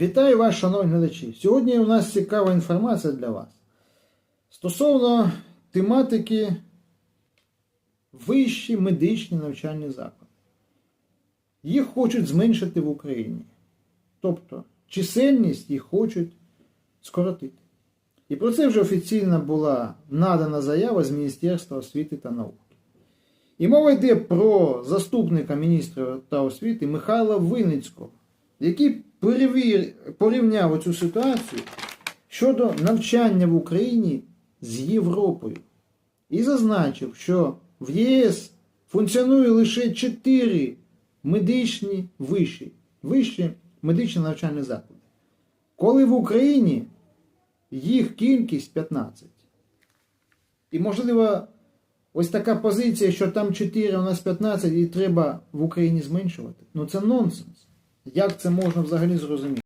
Вітаю вас, шановні глядачі. Сьогодні у нас цікава інформація для вас стосовно тематики вищі медичні навчальні заклади. Їх хочуть зменшити в Україні. Тобто чисельність їх хочуть скоротити. І про це вже офіційно була надана заява з Міністерства освіти та науки. І мова йде про заступника міністра та освіти Михайла Винницького, який перевір... порівняв оцю ситуацію щодо навчання в Україні з Європою. І зазначив, що в ЄС функціонує лише 4 медичні виші, вищі медичні навчальні заклади. Коли в Україні їх кількість 15. І, можливо, ось така позиція, що там 4, у нас 15, і треба в Україні зменшувати. Ну це нонсенс. Як це можна взагалі зрозуміти?